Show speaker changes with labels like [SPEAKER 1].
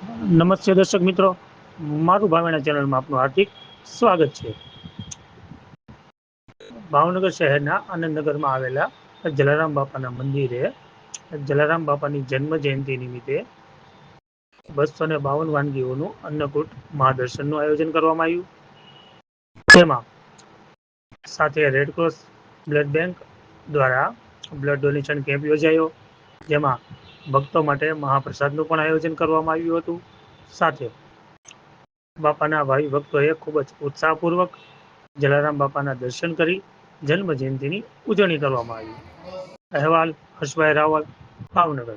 [SPEAKER 1] નમસ્તે દર્શક મિત્રો. મારું ભાવેણા ચેનલમાં આપનું હાર્દિક સ્વાગત છે. ભાવનગર શહેરના આનંદનગરમાં આવેલા જલારામ બાપાના મંદિરે જલારામ બાપાની જન્મ જયંતિ નિમિત્તે બસો ને બાવન વાનગીઓનું અન્નકૂટ મહાદર્શનનું આયોજન કરવામાં આવ્યું. તેમાં સાથે રેડક્રોસ બ્લડ બેંક દ્વારા બ્લડ ડોનેશન કેમ્પ યોજાયો. જેમાં ભક્તો માટે મહાપ્રસાદનું પણ આયોજન કરવામાં આવ્યું હતું. સાથે બાપાના ભાવિ ભક્તોએ ખૂબ જ ઉત્સાહપૂર્વક જલારામ બાપાના દર્શન કરી જન્મ જયંતિની ઉજવણી કરવામાં આવી. અહેવાલ હર્ષભાઈ રાવલ, ભાવનગર.